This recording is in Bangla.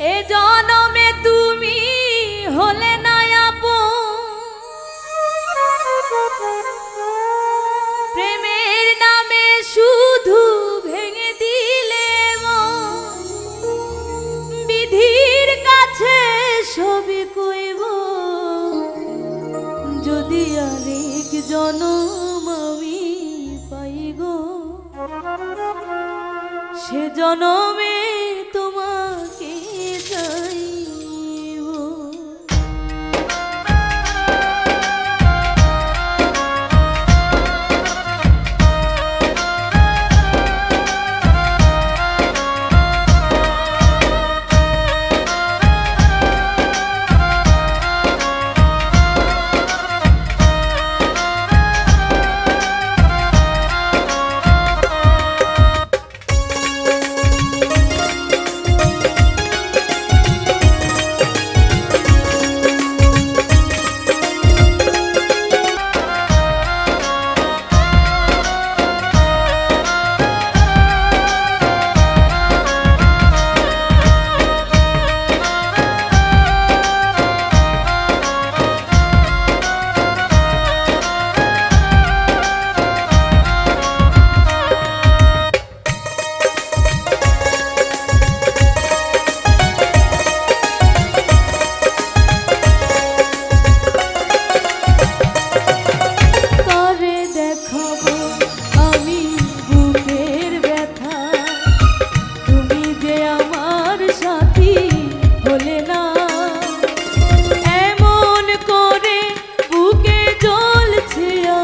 এ জনমে তুমি হলে না। প্রেমের নামে শুধু ভেঙে দিলে। বিধির কাছে সবই কইব যদি আরেক জনম আমি পাই গো, সে জনমে